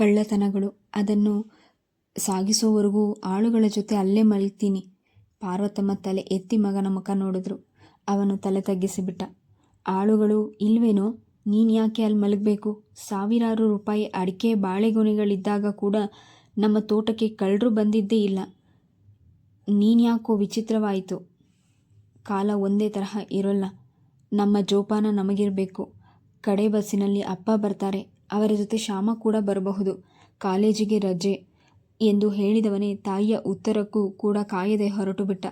ಕಳ್ಳತನಗಳು. ಅದನ್ನು ಸಾಗಿಸೋವರೆಗೂ ಆಳುಗಳ ಜೊತೆ ಅಲ್ಲೇ ಮಲಗ್ತೀನಿ. ಪಾರ್ವತಮ್ಮ ತಲೆ ಎತ್ತಿ ಮಗನ ಮುಖ ನೋಡಿದ್ರು. ಅವನು ತಲೆ ತಗ್ಗಿಸಿಬಿಟ್ಟ. ಆಳುಗಳು, ಇಲ್ವೇನೋ? ನೀನು ಯಾಕೆ ಅಲ್ಲಿ ಮಲಗಬೇಕು? ಸಾವಿರಾರು ರೂಪಾಯಿ ಅಡಿಕೆ ಬಾಳೆಗೊನೆಗಳಿದ್ದಾಗ ಕೂಡ ನಮ್ಮ ತೋಟಕ್ಕೆ ಕಳ್ಳರು ಬಂದಿದ್ದೇ ಇಲ್ಲ. ನೀನ್ಯಾಕೋ ವಿಚಿತ್ರವಾಯಿತು? ಕಾಲ ಒಂದೇ ತರಹ ಇರೋಲ್ಲ. ನಮ್ಮ ಜೋಪಾನ ನಮಗಿರಬೇಕು. ಕಡೆ ಬಸ್ಸಿನಲ್ಲಿ ಅಪ್ಪ ಬರ್ತಾರೆ. ಅವರ ಜೊತೆ ಶ್ಯಾಮ ಕೂಡ ಬರಬಹುದು. ಕಾಲೇಜಿಗೆ ರಜೆ ಎಂದು ಹೇಳಿದವನೇ ತಾಯಿಯ ಉತ್ತರಕ್ಕೂ ಕೂಡ ಕಾಯದೆ ಹೊರಟು ಬಿಟ್ಟ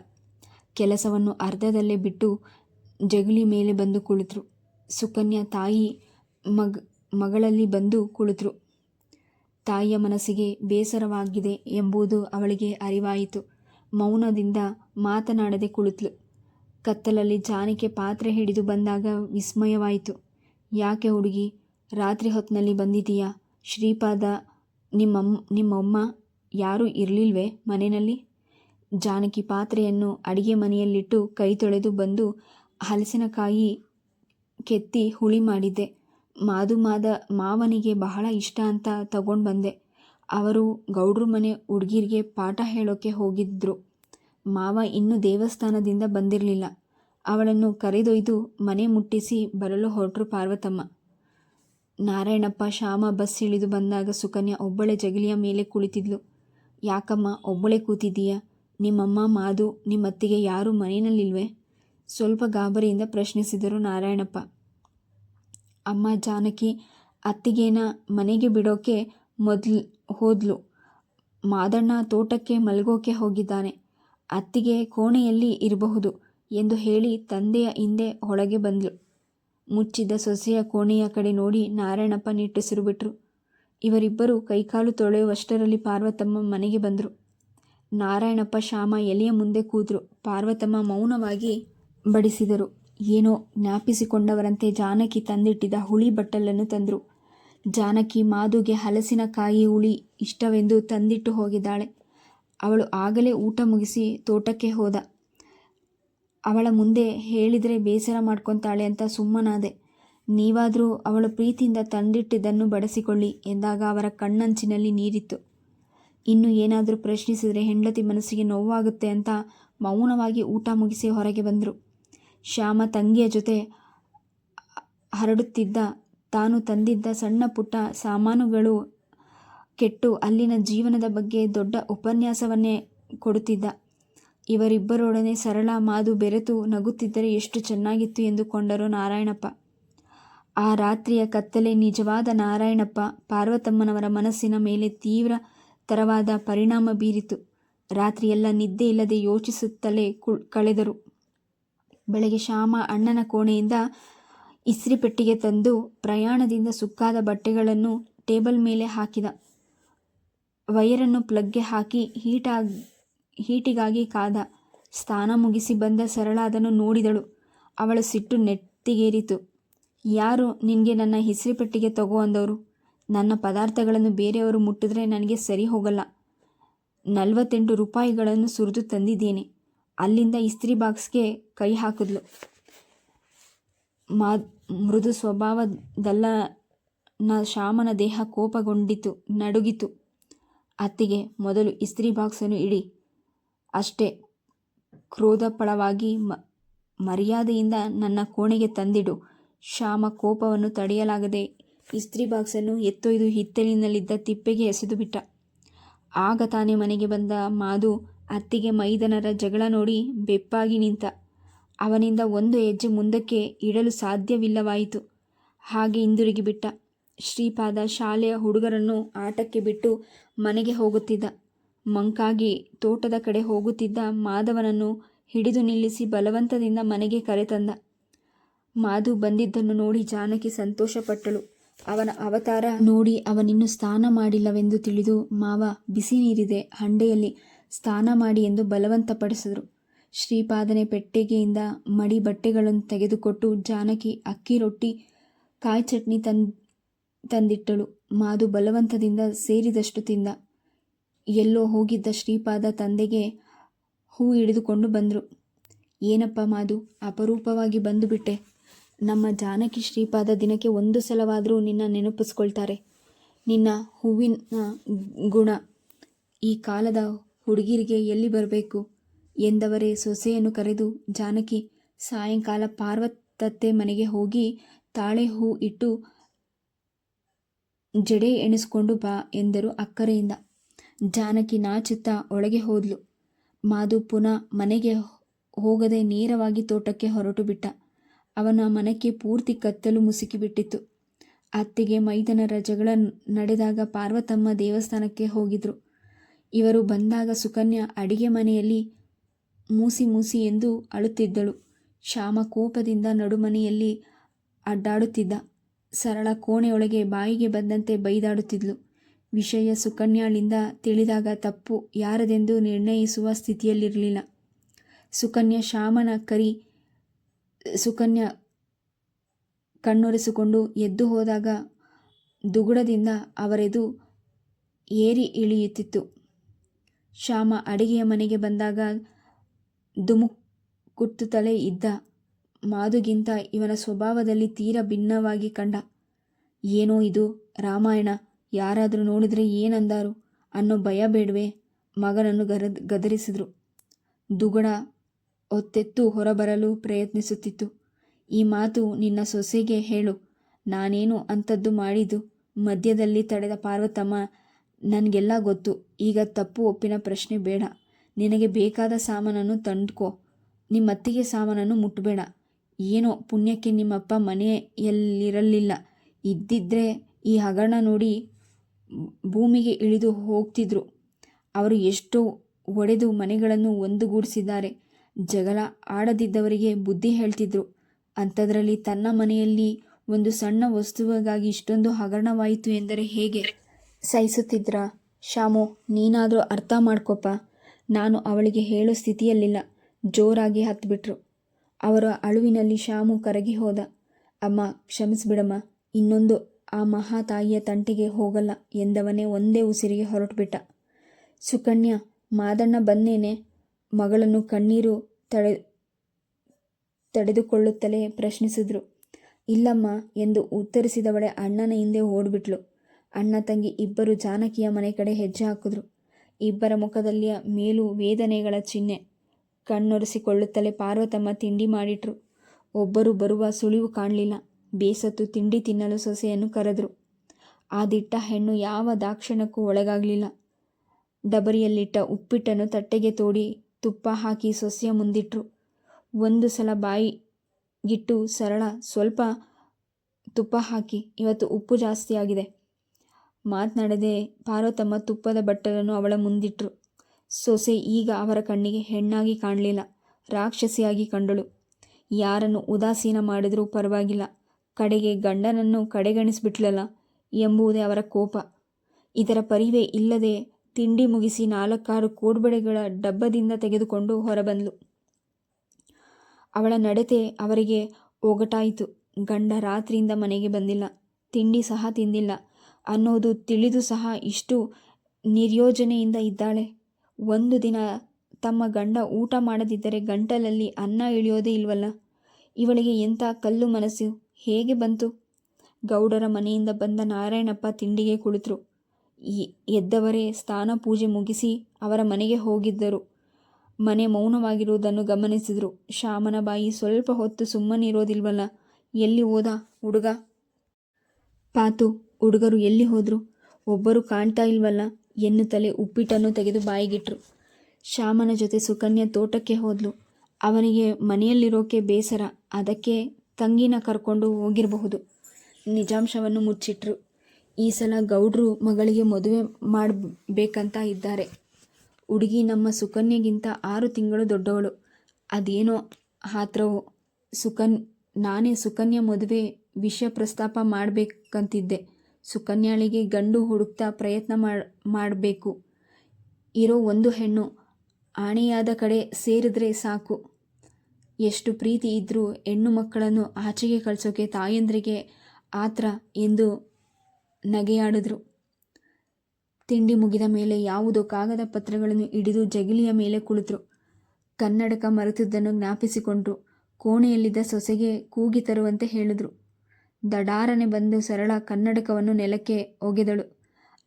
ಕೆಲಸವನ್ನು ಅರ್ಧದಲ್ಲೇ ಬಿಟ್ಟು ಜಗಲಿ ಮೇಲೆ ಬಂದು ಕುಳಿತರು. ಸುಕನ್ಯಾ ತಾಯಿ ಮಗ್, ಮಗಳಲ್ಲಿ ಬಂದು ಕುಳಿತರು. ತಾಯಿಯ ಮನಸ್ಸಿಗೆ ಬೇಸರವಾಗಿದೆ ಎಂಬುದು ಅವಳಿಗೆ ಅರಿವಾಯಿತು. ಮೌನದಿಂದ ಮಾತನಾಡದೆ ಕುಳಿತಳು. ಕತ್ತಲಲ್ಲಿ ಜಾನಿಕೆ ಪಾತ್ರೆ ಹಿಡಿದು ಬಂದಾಗ ವಿಸ್ಮಯವಾಯಿತು. ಯಾಕೆ ಹುಡುಗಿ? ರಾತ್ರಿ ಹೊತ್ತಿನಲ್ಲಿ ಬಂದಿದ್ದೀಯಾ? ಶ್ರೀಪಾದ ನಿಮ್ಮಮ್ಮ ನಿಮ್ಮಮ್ಮ ಯಾರೂ ಇರಲಿಲ್ವೇ ಮನೆಯಲ್ಲಿ? ಜಾನಕಿ ಪಾತ್ರೆಯನ್ನು ಅಡಿಗೆ ಮನೆಯಲ್ಲಿಟ್ಟು ಕೈ ತೊಳೆದು ಬಂದು ಹಲಸಿನಕಾಯಿ ಕೆತ್ತಿ ಹುಳಿ ಮಾಡಿದ್ದೆ. ಮಾದು ಮಾದ ಮಾವನಿಗೆ ಬಹಳ ಇಷ್ಟ ಅಂತ ತಗೊಂಡು ಬಂದೆ. ಅವರು ಗೌಡ್ರ ಮನೆ ಹುಡುಗಿರಿಗೆ ಪಾಠ ಹೇಳೋಕ್ಕೆ ಹೋಗಿದ್ರು. ಮಾವ ಇನ್ನೂ ದೇವಸ್ಥಾನದಿಂದ ಬಂದಿರಲಿಲ್ಲ. ಅವಳನ್ನು ಕರೆದೊಯ್ದು ಮನೆ ಮುಟ್ಟಿಸಿ ಬರಲು ಹೊರಟರು ಪಾರ್ವತಮ್ಮ. ನಾರಾಯಣಪ್ಪ ಶ್ಯಾಮ ಬಸ್ ಇಳಿದು ಬಂದಾಗ ಸುಕನ್ಯಾ ಒಬ್ಬಳೆ ಜಗಲಿಯ ಮೇಲೆ ಕುಳಿತಿದ್ಲು. ಯಾಕಮ್ಮ, ಒಬ್ಬಳೆ ಕೂತಿದ್ದೀಯ? ನಿಮ್ಮಮ್ಮ, ಮಾದು, ನಿಮ್ಮತ್ತಿಗೆ ಯಾರೂ ಮನೆಯಲ್ಲಿಲ್ವೆ? ಸ್ವಲ್ಪ ಗಾಬರಿಯಿಂದ ಪ್ರಶ್ನಿಸಿದರು ನಾರಾಯಣಪ್ಪ. ಅಮ್ಮ ಜಾನಕಿ, ಅತ್ತಿಗೇನ ಮನೆಗೆ ಬಿಡೋಕೆ ಮೊದಲು ಹೋದ್ಲು. ಮಾದಣ್ಣ ತೋಟಕ್ಕೆ ಮಲಗೋಕೆ ಹೋಗಿದ್ದಾನೆ. ಅತ್ತಿಗೆ ಕೋಣೆಯಲ್ಲಿ ಇರಬಹುದು ಎಂದು ಹೇಳಿ ತಂದೆಯ ಹಿಂದೆ ಒಳಗೆ ಬಂದ್ಲು. ಮುಚ್ಚಿದ್ದ ಸೊಸೆಯ ಕೋಣೆಯ ಕಡೆ ನೋಡಿ ನಾರಾಯಣಪ್ಪ ನಿಟ್ಟುಸಿರು ಬಿಟ್ರು. ಇವರಿಬ್ಬರು ಕೈಕಾಲು ತೊಳೆಯುವಷ್ಟರಲ್ಲಿ ಪಾರ್ವತಮ್ಮ ಮನೆಗೆ ಬಂದರು. ನಾರಾಯಣಪ್ಪ ಶ್ಯಾಮ ಎಲೆಯ ಮುಂದೆ ಕೂದರು. ಪಾರ್ವತಮ್ಮ ಮೌನವಾಗಿ ಬಡಿಸಿದರು. ಏನೋ ಜ್ಞಾಪಿಸಿಕೊಂಡವರಂತೆ ಜಾನಕಿ ತಂದಿಟ್ಟಿದ್ದ ಹುಳಿ ಬಟ್ಟಲನ್ನು ತಂದರು. ಜಾನಕಿ ಮಾದುಗೆ ಹಲಸಿನಕಾಯಿ ಹುಳಿ ಇಷ್ಟವೆಂದು ತಂದಿಟ್ಟು ಹೋಗಿದ್ದಾಳೆ. ಅವಳು ಆಗಲೇ ಊಟ ಮುಗಿಸಿ ತೋಟಕ್ಕೆ ಹೋದ. ಅವಳ ಮುಂದೆ ಹೇಳಿದರೆ ಬೇಸರ ಮಾಡ್ಕೊತಾಳೆ ಅಂತ ಸುಮ್ಮನಾದೆ. ನೀವಾದರೂ ಅವಳ ಪ್ರೀತಿಯಿಂದ ತಂದಿಟ್ಟಿದ್ದನ್ನು ಬಡಿಸಿಕೊಳ್ಳಿ ಎಂದಾಗ ಅವರ ಕಣ್ಣಂಚಿನಲ್ಲಿ ನೀರಿತ್ತು. ಇನ್ನು ಏನಾದರೂ ಪ್ರಶ್ನಿಸಿದರೆ ಹೆಂಡತಿ ಮನಸ್ಸಿಗೆ ನೋವಾಗುತ್ತೆ ಅಂತ ಮೌನವಾಗಿ ಊಟ ಮುಗಿಸಿ ಹೊರಗೆ ಬಂದರು. ಶ್ಯಾಮ ತಂಗಿಯ ಜೊತೆ ಹರಡುತ್ತಿದ್ದ, ತಾನು ತಂದಿದ್ದ ಸಣ್ಣ ಪುಟ್ಟ ಸಾಮಾನುಗಳು ಕೆಟ್ಟು ಅಲ್ಲಿನ ಜೀವನದ ಬಗ್ಗೆ ದೊಡ್ಡ ಉಪನ್ಯಾಸವನ್ನೇ ಕೊಡುತ್ತಿದ್ದ. ಇವರಿಬ್ಬರೊಡನೆ ಸರಳ ಮಾದು ಬೆರೆತು ನಗುತ್ತಿದ್ದರೆ ಎಷ್ಟು ಚೆನ್ನಾಗಿತ್ತು ಎಂದುಕೊಂಡರು ನಾರಾಯಣಪ್ಪ. ಆ ರಾತ್ರಿಯ ಕತ್ತಲೆ ನಿಜವಾದ ನಾರಾಯಣಪ್ಪ. ಪಾರ್ವತಮ್ಮನವರ ಮನಸ್ಸಿನ ಮೇಲೆ ತೀವ್ರ ತರವಾದ ಪರಿಣಾಮ ಬೀರಿತು. ರಾತ್ರಿಯೆಲ್ಲ ನಿದ್ದೆ ಇಲ್ಲದೆ ಯೋಚಿಸುತ್ತಲೇ ಕಳೆದರು. ಬೆಳಗ್ಗೆ ಶ್ಯಾಮ ಅಣ್ಣನ ಕೋಣೆಯಿಂದ ಇಸ್ರಿ ಪೆಟ್ಟಿಗೆ ತಂದು ಪ್ರಯಾಣದಿಂದ ಸುಕ್ಕಾದ ಬಟ್ಟೆಗಳನ್ನು ಟೇಬಲ್ ಮೇಲೆ ಹಾಕಿದ. ವೈರನ್ನು ಪ್ಲಗ್ಗೆ ಹಾಕಿ ಹೀಟಾಗಿ ಹೀಟಿಗಾಗಿ ಕಾದ. ಸ್ನಾನ ಮುಗಿಸಿ ಬಂದ ಸರಳ ಅದನ್ನು ನೋಡಿದಳು. ಅವಳ ಸಿಟ್ಟು ನೆತ್ತಿಗೇರಿತು. ಯಾರು ನಿನಗೆ ನನ್ನ ಹೆಸರು ಪೆಟ್ಟಿಗೆ ತಗೋ ಅಂದವರು? ನನ್ನ ಪದಾರ್ಥಗಳನ್ನು ಬೇರೆಯವರು ಮುಟ್ಟಿದ್ರೆ ನನಗೆ ಸರಿ ಹೋಗಲ್ಲ. ನಲವತ್ತೆಂಟು ರೂಪಾಯಿಗಳನ್ನು ಸುರಿದು ತಂದಿದ್ದೇನೆ. ಅಲ್ಲಿಂದ ಇಸ್ತ್ರಿ ಬಾಕ್ಸ್ಗೆ ಕೈ ಹಾಕಿದ್ಲು. ಮಾ ಮೃದು ಸ್ವಭಾವದಲ್ಲ ನ ಶಾಮನ ದೇಹ ಕೋಪಗೊಂಡಿತು, ನಡುಗಿತು. ಅತ್ತಿಗೆ, ಮೊದಲು ಇಸ್ತ್ರಿ ಬಾಕ್ಸನ್ನು ಇಡಿ. ಅಷ್ಟೇ. ಕ್ರೋಧಪಳವಾಗಿ ಮರ್ಯಾದೆಯಿಂದ ನನ್ನ ಕೋಣೆಗೆ ತಂದಿಡು. ಶ್ಯಾಮ ಕೋಪವನ್ನು ತಡೆಯಲಾಗದೆ ಇಸ್ತ್ರಿ ಬಾಕ್ಸನ್ನು ಎತ್ತೊಯ್ದು ಹಿತ್ತಲಿನಲ್ಲಿದ್ದ ತಿಪ್ಪೆಗೆ ಎಸೆದು ಬಿಟ್ಟ ಆಗ ತಾನೇ ಮನೆಗೆ ಬಂದ ಮಾದು ಅತ್ತಿಗೆ ಮೈದನರ ಜಗಳ ನೋಡಿ ಬೆಪ್ಪಾಗಿ ನಿಂತ. ಅವನಿಂದ ಒಂದು ಹೆಜ್ಜೆ ಮುಂದಕ್ಕೆ ಇಡಲು ಸಾಧ್ಯವಿಲ್ಲವಾಯಿತು. ಹಾಗೆ ಹಿಂದಿರುಗಿಬಿಟ್ಟ. ಶ್ರೀಪಾದ ಶಾಲೆಯ ಹುಡುಗರನ್ನು ಆಟಕ್ಕೆ ಬಿಟ್ಟು ಮನೆಗೆ ಹೋಗುತ್ತಿದ್ದ. ಮಂಕಾಗಿ ತೋಟದ ಕಡೆ ಹೋಗುತ್ತಿದ್ದ ಮಾಧವನನ್ನು ಹಿಡಿದು ನಿಲ್ಲಿಸಿ ಬಲವಂತದಿಂದ ಮನೆಗೆ ಕರೆತಂದ. ಮಾಧು ಬಂದಿದ್ದನ್ನು ನೋಡಿ ಜಾನಕಿ ಸಂತೋಷಪಟ್ಟಳು. ಅವನ ಅವತಾರ ನೋಡಿ ಅವನಿನ್ನು ಸ್ನಾನ ಮಾಡಿಲ್ಲವೆಂದು ತಿಳಿದು ಮಾವ ಬಿಸಿ ನೀರಿದೆ, ಹಂಡೆಯಲ್ಲಿ ಸ್ನಾನ ಮಾಡಿ ಎಂದು ಬಲವಂತಪಡಿಸಿದರು. ಶ್ರೀಪಾದನೆ ಪೆಟ್ಟಿಗೆಯಿಂದ ಮಡಿ ಬಟ್ಟೆಗಳನ್ನು ತೆಗೆದುಕೊಟ್ಟು ಜಾನಕಿ ಅಕ್ಕಿ ರೊಟ್ಟಿ, ಕಾಯಿ ಚಟ್ನಿ ತಂದಿಟ್ಟಳು. ಮಾದು ಬಲವಂತದಿಂದ ಸೇರಿದಷ್ಟು ತಿಂದ. ಎಲ್ಲೋ ಹೋಗಿದ್ದ ಶ್ರೀಪಾದ ತಂದೆಗೆ ಹೂ ಹಿಡಿದುಕೊಂಡು ಬಂದರು. ಏನಪ್ಪ ಮಾದು, ಅಪರೂಪವಾಗಿ ಬಂದುಬಿಟ್ಟೆ. ನಮ್ಮ ಜಾನಕಿ ಶ್ರೀಪಾದ ದಿನಕ್ಕೆ ಒಂದು ಸಲವಾದರೂ ನಿನ್ನ ನೆನಪಿಸ್ಕೊಳ್ತಾರೆ. ನಿನ್ನ ಹೂವಿನ ಗುಣ ಈ ಕಾಲದ ಹುಡುಗಿರಿಗೆ ಎಲ್ಲಿ ಬರಬೇಕು? ಎಂದವರೇ ಸೊಸೆಯನ್ನು ಕರೆದು ಜಾನಕಿ ಸಾಯಂಕಾಲ ಪಾರ್ವತತ್ತೆ ಮನೆಗೆ ಹೋಗಿ ತಾಳೆ ಹೂ ಇಟ್ಟು ಜಡೆ ಎಣಿಸ್ಕೊಂಡು ಬಾ ಎಂದರು ಅಕ್ಕರೆಯಿಂದ. ಜಾನಕಿ ನಾಚುತ್ತಾ ಒಳಗೆ ಹೋದ್ಲು. ಮಾದು ಪುನಃ ಮನೆಗೆ ಹೋಗದೆ ನೇರವಾಗಿ ತೋಟಕ್ಕೆ ಹೊರಟು ಬಿಟ್ಟ. ಅವನ ಮನಕ್ಕೆ ಪೂರ್ತಿ ಕತ್ತಲು ಮುಸುಕಿಬಿಟ್ಟಿತ್ತು. ಅತ್ತಿಗೆ ಮೈದನರ ಜಗಳ ನಡೆದಾಗ ಪಾರ್ವತಮ್ಮ ದೇವಸ್ಥಾನಕ್ಕೆ ಹೋಗಿದ್ರು. ಇವರು ಬಂದಾಗ ಸುಕನ್ಯಾ ಅಡಿಗೆ ಮನೆಯಲ್ಲಿ ಮೂಸಿ ಮೂಸಿ ಎಂದು ಅಳುತ್ತಿದ್ದಳು. ಶ್ಯಾಮ ಕೋಪದಿಂದ ನಡುಮನೆಯಲ್ಲಿ ಅಡ್ಡಾಡುತ್ತಿದ್ದ. ಸರಳ ಕೋಣೆಯೊಳಗೆ ಬಾಯಿಗೆ ಬಂದಂತೆ ಬೈದಾಡುತ್ತಿದ್ಲು. ವಿಷಯ ಸುಕನ್ಯಾಳಿಂದ ತಿಳಿದಾಗ ತಪ್ಪು ಯಾರದೆಂದು ನಿರ್ಣಯಿಸುವ ಸ್ಥಿತಿಯಲ್ಲಿರಲಿಲ್ಲ. ಸುಕನ್ಯಾ ಶ್ಯಾಮನ ಕರಿ, ಸುಕನ್ಯಾ ಕಣ್ಣೊರೆಸಿಕೊಂಡು ಎದ್ದು ಹೋದಾಗ ದುಗುಡದಿಂದ ಅವರೆದು ಏರಿ ಇಳಿಯುತ್ತಿತ್ತು. ಶ್ಯಾಮ ಅಡಿಗೆಯ ಮನೆಗೆ ಬಂದಾಗ ದುಮುಕುತ್ತಲೇ ಇದ್ದ ಮಾದುಗಿಂತ ಇವನ ಸ್ವಭಾವದಲ್ಲಿ ತೀರ ಭಿನ್ನವಾಗಿ ಕಂಡ. ಏನೋ ಇದು ರಾಮಾಯಣ. ಯಾರಾದರೂ ನೋಡಿದರೆ ಏನಂದಾರು ಅನ್ನೋ ಭಯ ಬೇಡವೆ? ಮಗನನ್ನು ಗರದ್ ಗದರಿಸಿದ್ರು. ದುಗುಣ ಒತ್ತೆತ್ತು ಹೊರಬರಲು ಪ್ರಯತ್ನಿಸುತ್ತಿತ್ತು. ಈ ಮಾತು ನಿನ್ನ ಸೊಸೆಗೆ ಹೇಳು. ನಾನೇನು ಅಂಥದ್ದು ಮಾಡಿದ್ದು? ಮಧ್ಯದಲ್ಲಿ ತಡೆದ ಪಾರ್ವತಮ್ಮ, ನನಗೆಲ್ಲ ಗೊತ್ತು. ಈಗ ತಪ್ಪು ಒಪ್ಪಿನ ಪ್ರಶ್ನೆ ಬೇಡ. ನಿನಗೆ ಬೇಕಾದ ಸಾಮಾನನ್ನು ತಂದ್ಕೋ. ನಿಮ್ಮತ್ತಿಗೆ ಸಾಮಾನನ್ನು ಮುಟ್ಟಬೇಡ ಏನೋ ಪುಣ್ಯಕ್ಕೆ ನಿಮ್ಮಪ್ಪ ಮನೆಯಲ್ಲಿರಲಿಲ್ಲ. ಇದ್ದಿದ್ರೆ ಈ ಹಗರಣ ನೋಡಿ ಭೂಮಿಗೆ ಇಳಿದು ಹೋಗ್ತಿದ್ರು. ಅವರು ಎಷ್ಟೋ ಒಡೆದು ಮನೆಗಳನ್ನು ಒಂದುಗೂಡಿಸಿದ್ದಾರೆ. ಜಗಳ ಆಡದಿದ್ದವರಿಗೆ ಬುದ್ಧಿ ಹೇಳ್ತಿದ್ರು. ಅಂಥದ್ರಲ್ಲಿ ತನ್ನ ಮನೆಯಲ್ಲಿ ಒಂದು ಸಣ್ಣ ವಸ್ತುವಿಗಾಗಿ ಇಷ್ಟೊಂದು ಹಗರಣವಾಯಿತು ಎಂದರೆ ಹೇಗೆ? ಸಹಿಸುತ್ತಿದ್ರ? ಶಾಮು, ನೀನಾದರೂ ಅರ್ಥ ಮಾಡ್ಕೊಪ್ಪ. ನಾನು ಅವಳಿಗೆ ಹೇಳೋ ಸ್ಥಿತಿಯಲ್ಲಿಲ್ಲ. ಜೋರಾಗಿ ಹತ್ಬಿಟ್ರು. ಅವರ ಅಳುವಿನಲ್ಲಿ ಶಾಮು ಕರಗಿ ಹೋದ. ಅಮ್ಮ, ಕ್ಷಮಿಸ್ಬಿಡಮ್ಮ. ಇನ್ನೊಂದು ಆ ಮಹಾ ತಾಯಿಯ ತಂಟೆಗೆ ಹೋಗಲ್ಲ ಎಂದವನೇ ಒಂದೇ ಉಸಿರಿಗೆ ಹೊರಟುಬಿಟ್ಟ. ಸುಕನ್ಯಾ, ಮಾದಣ್ಣ ಬಂದೇನೆ? ಮಗಳನ್ನು ಕಣ್ಣೀರು ತಡೆ, ತಡೆದುಕೊಳ್ಳುತ್ತಲೇ ಪ್ರಶ್ನಿಸಿದ್ರು. ಇಲ್ಲಮ್ಮ ಎಂದು ಉತ್ತರಿಸಿದವಳೆ ಅಣ್ಣನ ಹಿಂದೆ ಓಡ್ಬಿಟ್ಲು. ಅಣ್ಣ ತಂಗಿ ಇಬ್ಬರು ಜಾನಕಿಯ ಮನೆ ಕಡೆ ಹೆಜ್ಜೆ ಹಾಕಿದ್ರು. ಇಬ್ಬರ ಮುಖದಲ್ಲಿಯ ಮೇಲೂ ವೇದನೆಗಳ ಚಿಹ್ನೆ ಕಣ್ಣೊರೆಸಿಕೊಳ್ಳುತ್ತಲೇ ಪಾರ್ವತಮ್ಮ ತಿಂಡಿ ಮಾಡಿಟ್ರು. ಒಬ್ಬರು ಬರುವ ಸುಳಿವು ಕಾಣಲಿಲ್ಲ. ಬೇಸತ್ತು ತಿಂಡಿ ತಿನ್ನಲು ಸೊಸೆಯನ್ನು ಕರೆದರು. ಆ ದಿಟ್ಟ ಹೆಣ್ಣು ಯಾವ ದಾಕ್ಷಣಕ್ಕೂ ಒಳಗಾಗಲಿಲ್ಲ. ಡಬರಿಯಲ್ಲಿಟ್ಟ ಉಪ್ಪಿಟ್ಟನ್ನು ತಟ್ಟೆಗೆ ತೋಡಿ ತುಪ್ಪ ಹಾಕಿ ಸೊಸೆಯ ಮುಂದಿಟ್ಟರು ಒಂದು ಸಲ ಬಾಯಿಗಿಟ್ಟು ಸರಳ, ಸ್ವಲ್ಪ ತುಪ್ಪ ಹಾಕಿ, ಇವತ್ತು ಉಪ್ಪು ಜಾಸ್ತಿ ಆಗಿದೆ ಮಾತನಾಡದೆ ಪಾರ್ವತಮ್ಮ ತುಪ್ಪದ ಬಟ್ಟಲನ್ನು ಅವಳ ಮುಂದಿಟ್ಟರು ಸೊಸೆ ಈಗ ಅವರ ಕಣ್ಣಿಗೆ ಹೆಣ್ಣಾಗಿ ಕಾಣಲಿಲ್ಲ, ರಾಕ್ಷಸಿಯಾಗಿ ಕಂಡಳು. ಯಾರನ್ನು ಉದಾಸೀನ ಮಾಡಿದರೂ ಪರವಾಗಿಲ್ಲ. ಕಡೆಗೆ ಗಂಡನನ್ನು ಕಡೆಗಣಿಸಿಬಿಟ್ಲಲ್ಲ ಎಂಬುದೇ ಅವರ ಕೋಪ. ಇದರ ಪರಿವೆ ಇಲ್ಲದೆ ತಿಂಡಿ ಮುಗಿಸಿ ನಾಲ್ಕಾರು ಕೋಡ್ಬಡೆಗಳ ಡಬ್ಬದಿಂದ ತೆಗೆದುಕೊಂಡು ಹೊರಬಂದ್ಲು. ಅವಳ ನಡತೆ ಅವರಿಗೆ ಒಗಟಾಯಿತು. ಗಂಡ ರಾತ್ರಿಯಿಂದ ಮನೆಗೆ ಬಂದಿಲ್ಲ. ತಿಂಡಿ ಸಹ ತಿಂದಿಲ್ಲ. ಅನ್ನೋದು ತಿಳಿದು ಸಹ ಇಷ್ಟು ನಿರ್ಯೋಜನೆಯಿಂದ ಇದ್ದಾಳೆ. ಒಂದು ದಿನ ತಮ್ಮ ಗಂಡ ಊಟ ಮಾಡದಿದ್ದರೆ ಗಂಟಲಲ್ಲಿ ಅನ್ನ ಇಳಿಯೋದೇ ಇಲ್ವಲ್ಲ? ಇವಳಿಗೆ ಎಂಥ ಕಲ್ಲು ಮನಸ್ಸು? ಹೇಗೆ ಬಂತು? ಗೌಡರ ಮನೆಯಿಂದ ಬಂದ ನಾರಾಯಣಪ್ಪ ತಿಂಡಿಗೆ ಕುಳಿತರು. ಎದ್ದವರೇ, ಸ್ನಾನ ಪೂಜೆ ಮುಗಿಸಿ ಅವರ ಮನೆಗೆ ಹೋಗಿದ್ದರು. ಮನೆ ಮೌನವಾಗಿರುವುದನ್ನು ಗಮನಿಸಿದರು. ಶ್ಯಾಮನ ಬಾಯಿ ಸ್ವಲ್ಪ ಹೊತ್ತು ಸುಮ್ಮನಿರೋದಿಲ್ವಲ್ಲ ಎಲ್ಲಿ ಹೋದ ಹುಡುಗ? ಪಾತು, ಹುಡುಗರು ಎಲ್ಲಿ ಹೋದರು? ಒಬ್ಬರು ಕಾಣ್ತಾ ಇಲ್ವಲ್ಲ? ಎನ್ನುತ್ತಲೇ ಉಪ್ಪಿಟ್ಟನ್ನು ತೆಗೆದು ಬಾಯಿಗಿಟ್ರು. ಶ್ಯಾಮನ ಜೊತೆ ಸುಕನ್ಯಾ ತೋಟಕ್ಕೆ ಹೋದ್ಲು. ಅವನಿಗೆ ಮನೆಯಲ್ಲಿರೋಕೆ ಬೇಸರ. ಅದಕ್ಕೆ ತಂಗಿನ ಕರ್ಕೊಂಡು ಹೋಗಿರಬಹುದು. ನಿಜಾಂಶವನ್ನು ಮುಚ್ಚಿಟ್ರು. ಈ ಸಲ ಗೌಡ್ರು ಮಗಳಿಗೆ ಮದುವೆ ಮಾಡಬೇಕಂತ ಇದ್ದಾರೆ. ಹುಡುಗಿ ನಮ್ಮ ಸುಕನ್ಯಗಿಂತ ಆರು ತಿಂಗಳು ದೊಡ್ಡವಳು. ಅದೇನೋ ಹಾತ್ರವೋ ಸುಕನ್, ನಾನೇ ಸುಕನ್ಯಾ ಮದುವೆ ವಿಷಯ ಪ್ರಸ್ತಾಪ ಮಾಡಬೇಕಂತಿದ್ದೆ. ಸುಕನ್ಯಾಳಿಗೆ ಗಂಡು ಹುಡುಕ್ತಾ ಪ್ರಯತ್ನ ಮಾಡಬೇಕು. ಇರೋ ಒಂದು ಹೆಣ್ಣು, ಆಣೆಯಾದ ಕಡೆ ಸೇರಿದ್ರೆ ಸಾಕು. ಎಷ್ಟು ಪ್ರೀತಿ ಇದ್ದರೂ ಹೆಣ್ಣು ಮಕ್ಕಳನ್ನು ಆಚೆಗೆ ಕಳಿಸೋಕೆ ತಾಯಂದ್ರಿಗೆ ಆತ್ರ ಎಂದು ನಗೆಯಾಡಿದ್ರು. ತಿಂಡಿ ಮುಗಿದ ಮೇಲೆ ಯಾವುದೋ ಕಾಗದ ಪತ್ರಗಳನ್ನು ಹಿಡಿದು ಜಗಿಲಿಯ ಮೇಲೆ ಕುಳಿತರು. ಕನ್ನಡಕ ಮರೆತಿದ್ದನ್ನು ಜ್ಞಾಪಿಸಿಕೊಂಡ್ರು. ಕೋಣೆಯಲ್ಲಿದ್ದ ಸೊಸೆಗೆ ಕೂಗಿ ತರುವಂತೆ ಹೇಳಿದ್ರು. ದಡಾರನೆ ಬಂದು ಸರಳ ಕನ್ನಡಕವನ್ನು ನೆಲಕ್ಕೆ ಒಗೆದಳು.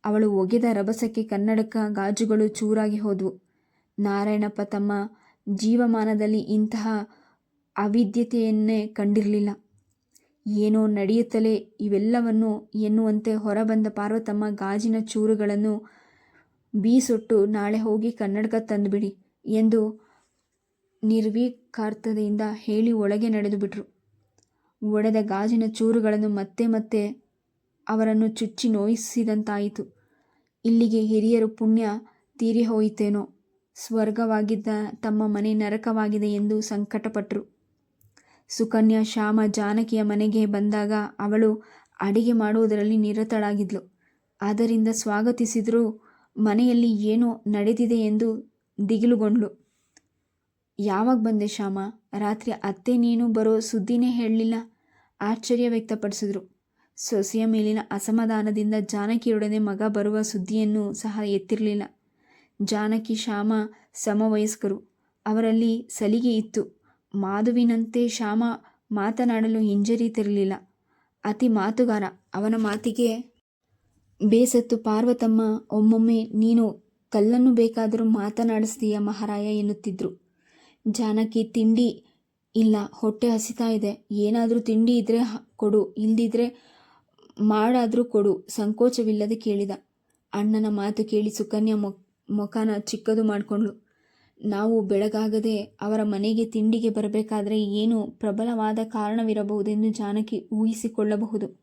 ಅವಳು ಒಗೆದ ರಭಸಕ್ಕೆ ಕನ್ನಡಕ ಗಾಜುಗಳು ಚೂರಾಗಿ ಹೋದವು. ನಾರಾಯಣಪ್ಪ ತಮ್ಮ ಜೀವಮಾನದಲ್ಲಿ ಇಂತಹ ಅವಿದ್ಯತೆಯನ್ನೇ ಕಂಡಿರಲಿಲ್ಲ. ಏನೋ ನಡೆಯುತ್ತಲೇ ಇವೆಲ್ಲವನ್ನು ಎನ್ನುವಂತೆ ಹೊರಬಂದ ಪಾರ್ವತಮ್ಮ ಗಾಜಿನ ಚೂರುಗಳನ್ನು ಬೀಸೊಟ್ಟು, ನಾಳೆ ಹೋಗಿ ಕನ್ನಡಕ ತಂದುಬಿಡಿ ಎಂದು ನಿರ್ವೀಕಾರ್ಥದಿಂದ ಹೇಳಿ ಒಳಗೆ ನಡೆದು ಬಿಟ್ರು. ಒಡೆದ ಗಾಜಿನ ಚೂರುಗಳನ್ನು ಮತ್ತೆ ಮತ್ತೆ ಅವರನ್ನು ಚುಚ್ಚಿ ನೋಯಿಸಿದಂತಾಯಿತು. ಇಲ್ಲಿಗೆ ಹಿರಿಯರು ಪುಣ್ಯ ತೀರಿ ಹೋಯಿತೇನೋ ಸ್ವರ್ಗವಾಗಿದ್ದ ತಮ್ಮ ಮನೆ ನರಕವಾಗಿದೆ ಎಂದು ಸಂಕಟಪಟ್ಟರು ಸುಕನ್ಯಾ ಶ್ಯಾಮ ಜಾನಕಿಯ ಮನೆಗೆ ಬಂದಾಗ ಅವಳು ಅಡಿಗೆ ಮಾಡುವುದರಲ್ಲಿ ನಿರತಳಾಗಿದ್ಲು. ಆದ್ದರಿಂದ ಸ್ವಾಗತಿಸಿದರೂ ಮನೆಯಲ್ಲಿ ಏನೋ ನಡೆದಿದೆ ಎಂದು ದಿಗಿಲುಗೊಂಡ್ಳು. ಯಾವಾಗ ಬಂದೆ ಶ್ಯಾಮ? ರಾತ್ರಿ ಅತ್ತೆ ನೀನು ಬರೋ ಸುದ್ದಿನೇ ಹೇಳಲಿಲ್ಲ. ಆಶ್ಚರ್ಯ ವ್ಯಕ್ತಪಡಿಸಿದ್ರು. ಸೊಸೆಯ ಮೇಲಿನ ಅಸಮಾಧಾನದಿಂದ ಜಾನಕಿಯೊಡನೆ ಮಗ ಬರುವ ಸುದ್ದಿಯನ್ನು ಸಹ ಎತ್ತಿರಲಿಲ್ಲ. ಜಾನಕಿ, ಶ್ಯಾಮ ಸಮವಯಸ್ಕರು. ಅವರಲ್ಲಿ ಸಲಿಗೆ ಇತ್ತು. ಮಾಧುವಿನಂತೆ ಶ್ಯಾಮ ಮಾತನಾಡಲು ಹಿಂಜರಿತಿರಲಿಲ್ಲ. ಅತಿ ಮಾತುಗಾರ, ಅವನ ಮಾತಿಗೆ, ಬೇಸತ್ತು ಪಾರ್ವತಮ್ಮ, ಒಮ್ಮೊಮ್ಮೆ ನೀನು ಕಲ್ಲನ್ನು ಬೇಕಾದರೂ ಮಾತನಾಡಿಸ್ತೀಯ ಮಹಾರಾಯ ಎನ್ನುತ್ತಿದ್ರು. ಜಾನಕಿ, ತಿಂಡಿ ಇಲ್ಲ, ಹೊಟ್ಟೆ ಹಸಿತಾ ಇದೆ. ಏನಾದರೂ ತಿಂಡಿ ಇದ್ದರೆ ಕೊಡು. ಇಲ್ದಿದ್ರೆ ಮಾಡಾದರೂ ಕೊಡು. ಸಂಕೋಚವಿಲ್ಲದೆ ಕೇಳಿದ. ಅಣ್ಣನ ಮಾತು ಕೇಳಿ ಸುಕನ್ಯಾ ಮುಖನ ಚಿಕ್ಕದು ಮಾಡಿಕೊಂಡ್ಳು. ನಾವು ಬೆಳಗಾಗದೆ ಅವರ ಮನೆಗೆ ತಿಂಡಿಗೆ ಬರಬೇಕಾದರೆ ಏನು ಪ್ರಬಲವಾದ ಕಾರಣವಿರಬಹುದೆಂದು ಜಾನಕಿ ಊಹಿಸಿಕೊಳ್ಳಬಹುದು.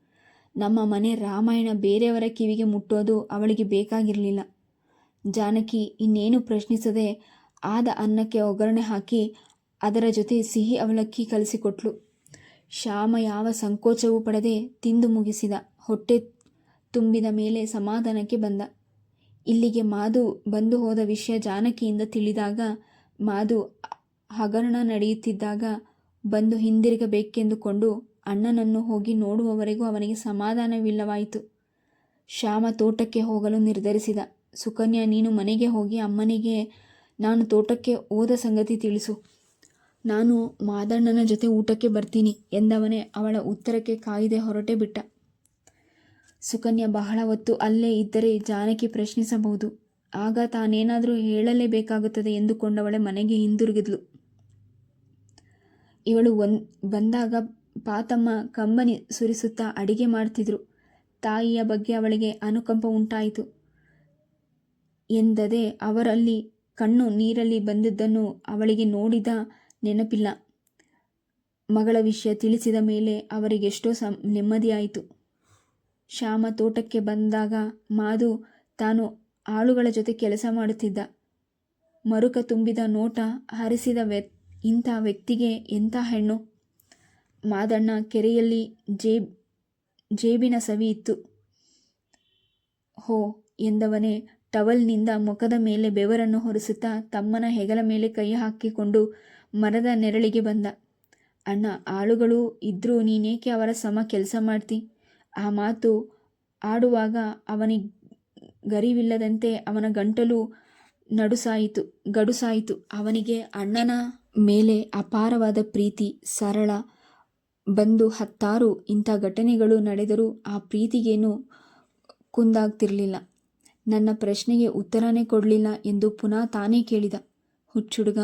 ನಮ್ಮ ಮನೆ ರಾಮಾಯಣ ಬೇರೆಯವರ ಕಿವಿಗೆ ಮುಟ್ಟೋದು ಅವಳಿಗೆ ಬೇಕಾಗಿರಲಿಲ್ಲ. ಜಾನಕಿ ಇನ್ನೇನು ಪ್ರಶ್ನಿಸದೆ ಆದ ಅನ್ನಕ್ಕೆ ಒಗ್ಗರಣೆ ಹಾಕಿ ಅದರ ಜೊತೆ ಸಿಹಿ ಅವಲಕ್ಕಿ ಕಲಿಸಿಕೊಟ್ಲು. ಶ್ಯಾಮ ಯಾವ ಸಂಕೋಚವೂ ಪಡದೆ ತಿಂದು ಮುಗಿಸಿದ. ಹೊಟ್ಟೆ ತುಂಬಿದ ಮೇಲೆ ಸಮಾಧಾನಕ್ಕೆ ಬಂದ. ಇಲ್ಲಿಗೆ ಮಾಧು ಬಂದು ಹೋದ ವಿಷಯ ಜಾನಕಿಯಿಂದ ತಿಳಿದಾಗ ಮಾಧು ಹಗರಣ ನಡೆಯುತ್ತಿದ್ದಾಗ ಬಂದು ಹಿಂದಿರುಗಬೇಕೆಂದುಕೊಂಡು ಅಣ್ಣನನ್ನು ಹೋಗಿ ನೋಡುವವರೆಗೂ ಅವನಿಗೆ ಸಮಾಧಾನವಿಲ್ಲವಾಯಿತು. ಶ್ಯಾಮ ತೋಟಕ್ಕೆ ಹೋಗಲು ನಿರ್ಧರಿಸಿದ. ಸುಕನ್ಯಾ, ನೀನು ಮನೆಗೆ ಹೋಗಿ ಅಮ್ಮನಿಗೆ ನಾನು ತೋಟಕ್ಕೆ ಹೋದ ಸಂಗತಿ ತಿಳಿಸು. ನಾನು ಮಾದಣ್ಣನ ಜೊತೆ ಊಟಕ್ಕೆ ಬರ್ತೀನಿ ಎಂದವನೇ ಅವಳ ಉತ್ತರಕ್ಕೆ ಕಾಯಿದೆ ಹೊರಟೇ ಬಿಟ್ಟ. ಸುಕನ್ಯಾ ಬಹಳ ಹೊತ್ತು ಅಲ್ಲೇ ಇದ್ದರೆ ಜಾನಕಿ ಪ್ರಶ್ನಿಸಬಹುದು. ಆಗ ತಾನೇನಾದರೂ ಹೇಳಲೇಬೇಕಾಗುತ್ತದೆ ಎಂದುಕೊಂಡವಳೆ ಮನೆಗೆ ಹಿಂದಿರುಗಿದ್ಲು. ಇವಳು ಬಂದಾಗ ಪಾತಮ್ಮ ಕಂಬನಿ ಸುರಿಸುತ್ತಾ ಅಡಿಗೆ ಮಾಡ್ತಿದ್ರು. ತಾಯಿಯ ಬಗ್ಗೆ ಅವಳಿಗೆ ಅನುಕಂಪ ಉಂಟಾಯಿತು. ಎಂದದೆ ಅವರಲ್ಲಿ ಕಣ್ಣು ನೀರಲ್ಲಿ ಬಂದಿದ್ದನ್ನು ಅವಳಿಗೆ ನೋಡಿದ ನೆನಪಿಲ್ಲ. ಮಗಳ ವಿಷಯ ತಿಳಿಸಿದ ಮೇಲೆ ಅವರಿಗೆಷ್ಟೋ ಸಂ, ನೆಮ್ಮದಿಯಾಯಿತು. ಶ್ಯಾಮ ತೋಟಕ್ಕೆ ಬಂದಾಗ ಮಾಧು ತಾನು ಆಳುಗಳ ಜೊತೆ ಕೆಲಸ ಮಾಡುತ್ತಿದ್ದ. ಮರುಕ ತುಂಬಿದ ನೋಟ ಹರಿಸಿದ ವ್ಯ, ಇಂಥ ವ್ಯಕ್ತಿಗೆ ಎಂಥ ಹೆಣ್ಣು? ಮಾದಣ್ಣ ಕೆರೆಯಲ್ಲಿ ಜೇಬ್, ಜೇಬಿನ ಸವಿ ಇತ್ತು. ಹೋ, ಎಂದವನೇ ಟವಲ್ನಿಂದ ಮುಖದ ಮೇಲೆ ಬೆವರನ್ನು ಹೊರಿಸುತ್ತಾ ತಮ್ಮನ ಹೆಗಲ ಮೇಲೆ ಕೈ ಹಾಕಿಕೊಂಡು ಮರದ ನೆರಳಿಗೆ ಬಂದ. ಅಣ್ಣ, ಆಳುಗಳು ಇದ್ರೂ ನೀನೇಕೆ ಅವರ ಸಮ ಕೆಲಸ ಮಾಡ್ತಿ? ಆ ಮಾತು ಆಡುವಾಗ ಅವನಿಗೆ ಗರಿವಿಲ್ಲದಂತೆ ಅವನ ಗಂಟಲು ನಡುಸಾಯಿತು, ಗಡುಸಾಯಿತು. ಅವನಿಗೆ ಅಣ್ಣನ ಮೇಲೆ ಅಪಾರವಾದ ಪ್ರೀತಿ, ಸರಳ. ಬಂದು ಹತ್ತಾರು ಇಂಥ ಘಟನೆಗಳು ನಡೆದರೂ ಆ ಪ್ರೀತಿಗೇನು ಕುಂದಾಗ್ತಿರಲಿಲ್ಲ. ನನ್ನ ಪ್ರಶ್ನೆಗೆ ಉತ್ತರನೇ ಕೊಡಲಿಲ್ಲ ಎಂದು ಪುನಃ ತಾನೇ ಕೇಳಿದ. ಹುಚ್ಚುಡುಗ,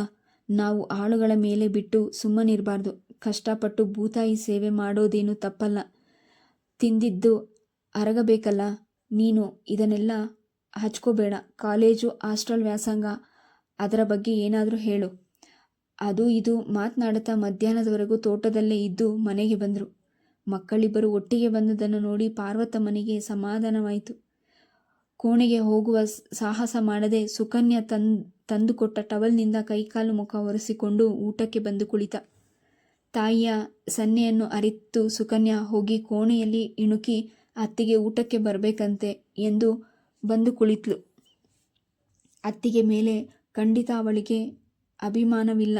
ನಾವು ಆಳುಗಳ ಮೇಲೆ ಬಿಟ್ಟು ಸುಮ್ಮನಿರಬಾರ್ದು. ಕಷ್ಟಪಟ್ಟು ಭೂತಾಯಿ ಸೇವೆ ಮಾಡೋದೇನು ತಪ್ಪಲ್ಲ. ತಿಂದಿದ್ದು ಅರಗಬೇಕಲ್ಲ, ನೀನು ಇದನ್ನೆಲ್ಲ ಹಚ್ಕೋಬೇಡ. ಕಾಲೇಜು, ಹಾಸ್ಟೆಲ್, ವ್ಯಾಸಂಗ, ಅದರ ಬಗ್ಗೆ ಏನಾದರೂ ಹೇಳು. ಅದು ಇದು ಮಾತನಾಡುತ್ತಾ ಮಧ್ಯಾಹ್ನದವರೆಗೂ ತೋಟದಲ್ಲೇ ಇದ್ದು ಮನೆಗೆ ಬಂದರು. ಮಕ್ಕಳಿಬ್ಬರು ಒಟ್ಟಿಗೆ ಬಂದದನ್ನು ನೋಡಿ ಪಾರ್ವತ ಮನೆಗೆ ಸಮಾಧಾನವಾಯಿತು. ಕೋಣೆಗೆ ಹೋಗುವ ಸಾಹಸ ಮಾಡದೆ ಸುಕನ್ಯಾ ತಂದು, ತಂದುಕೊಟ್ಟ ಟವಲ್ನಿಂದ ಕೈಕಾಲು ಮುಖ ಒರೆಸಿಕೊಂಡು ಊಟಕ್ಕೆ ಬಂದು ಕುಳಿತ. ತಾಯಿಯ ಸನ್ನೆಯನ್ನು ಅರಿತು ಸುಕನ್ಯಾ ಹೋಗಿ ಕೋಣೆಯಲ್ಲಿ ಇಣುಕಿ ಅತ್ತಿಗೆ ಊಟಕ್ಕೆ ಬರಬೇಕಂತೆ ಎಂದು ಬಂದು ಕುಳಿತಳು ಅತ್ತಿಗೆ ಮೇಲೆ ಖಂಡಿತ ಅವಳಿಗೆ ಅಭಿಮಾನವಿಲ್ಲ.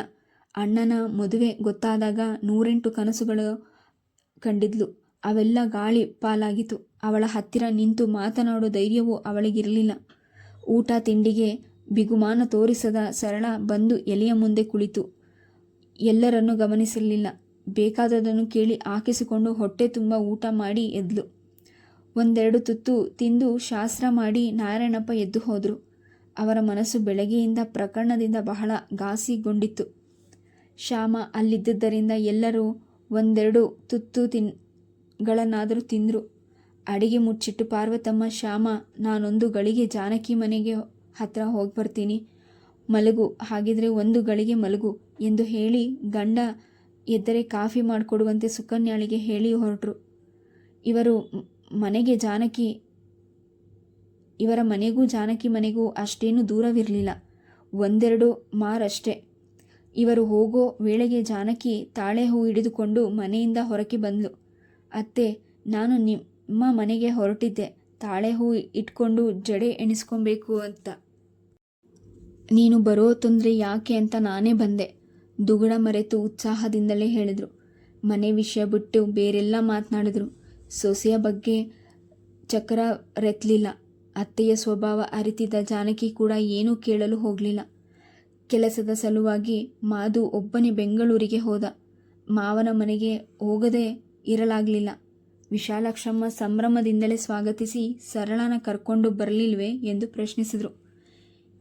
ಅಣ್ಣನ ಮದುವೆ ಗೊತ್ತಾದಾಗ ನೂರೆಂಟು ಕನಸುಗಳು ಕಂಡಿದ್ಲು. ಅವೆಲ್ಲ ಗಾಳಿ ಪಾಲಾಗಿತು ಅವಳ ಹತ್ತಿರ ನಿಂತು ಮಾತನಾಡೋ ಧೈರ್ಯವೂ ಅವಳಿಗಿರಲಿಲ್ಲ. ಊಟ, ತಿಂಡಿಗೆ ಬಿಗುಮಾನ ತೋರಿಸದ ಸರಳ ಬಂದು ಎಲೆಯ ಮುಂದೆ ಕುಳಿತು. ಎಲ್ಲರನ್ನೂ ಗಮನಿಸಿರಲಿಲ್ಲ ಬೇಕಾದದನ್ನು ಕೇಳಿ ಹಾಕಿಸಿಕೊಂಡು ಹೊಟ್ಟೆ ತುಂಬ ಊಟ ಮಾಡಿ ಎದ್ಲು. ಒಂದೆರಡು ತುತ್ತು ತಿಂದು ಶಾಸ್ತ್ರ ಮಾಡಿ ನಾರಾಯಣಪ್ಪ ಎದ್ದು ಹೋದರು. ಅವರ ಮನಸ್ಸು ಬೆಳಗ್ಗೆಯಿಂದ ಪ್ರಕರಣದಿಂದ ಬಹಳ ಘಾಸಿಗೊಂಡಿತ್ತು. ಶ್ಯಾಮ ಅಲ್ಲಿದ್ದರಿಂದ ಎಲ್ಲರೂ ಒಂದೆರಡು ತುತ್ತು ತಿನ್ಗಳನ್ನಾದರೂ ತಿಂದರು. ಅಡಿಗೆ ಮುಚ್ಚಿಟ್ಟು ಪಾರ್ವತಮ್ಮ, ಶ್ಯಾಮ, ನಾನೊಂದು ಗಳಿಗೆ ಜಾನಕಿ ಮನೆಗೆ ಹತ್ರ ಹೋಗಿ ಬರ್ತೀನಿ. ಮಲಗು. ಹಾಗಿದ್ರೆ ಒಂದು ಗಳಿಗೆ ಮಲಗು. ಎಂದು ಹೇಳಿ ಗಂಡ ಎದ್ದರೆ ಕಾಫಿ ಮಾಡಿಕೊಡುವಂತೆ ಸುಕನ್ಯಾಳಿಗೆ ಹೇಳಿ ಹೊರಟರು. ಇವರು ಮನೆಗೆ ಜಾನಕಿ, ಇವರ ಮನೆಗೂ ಜಾನಕಿ ಮನೆಗೂ ಅಷ್ಟೇನು ದೂರವಿರಲಿಲ್ಲ. ಒಂದೆರಡು ಮಾರಷ್ಟೇ ಇವರು ಹೋಗೋ ವೇಳೆಗೆ ಜಾನಕಿ ತಾಳೆ ಹೂ ಹಿಡಿದುಕೊಂಡು ಮನೆಯಿಂದ ಹೊರಗೆ ಬಂದ್ಲು. ಅತ್ತೆ, ನಾನು ನಿಮ್ಮ ಮನೆಗೆ ಹೊರಟಿದ್ದೆ. ತಾಳೆ ಹೂ ಇಟ್ಕೊಂಡು ಜಡೆ ಎಣಿಸ್ಕೊಬೇಕು ಅಂತ. ನೀನು ಬರೋ ತೊಂದರೆ ಯಾಕೆ ಅಂತ ನಾನೇ ಬಂದೆ. ದುಗುಡ ಮರೆತು ಉತ್ಸಾಹದಿಂದಲೇ ಹೇಳಿದರು. ಮನೆ ವಿಷಯ ಬಿಟ್ಟು ಬೇರೆಲ್ಲ ಮಾತನಾಡಿದರು. ಸೊಸೆಯ ಬಗ್ಗೆ ಚಕ್ರ ರೆತ್ತಲಿಲ್ಲ ಅತ್ತೆಯ ಸ್ವಭಾವ ಅರಿತಿದ್ದ ಜಾನಕಿ ಕೂಡ ಏನೂ ಕೇಳಲು ಹೋಗಲಿಲ್ಲ. ಕೆಲಸದ ಸಲುವಾಗಿ ಮಾದು ಒಬ್ಬನೇ ಬೆಂಗಳೂರಿಗೆ ಹೋದ. ಮಾವನ ಮನೆಗೆ ಹೋಗದೆ ಇರಲಾಗಲಿಲ್ಲ. ವಿಶಾಲಾಕ್ಷಮ್ಮ ಸಂಭ್ರಮದಿಂದಲೇ ಸ್ವಾಗತಿಸಿ ಸರಳನ ಕರ್ಕೊಂಡು ಬರಲಿಲ್ವೇ ಎಂದು ಪ್ರಶ್ನಿಸಿದರು.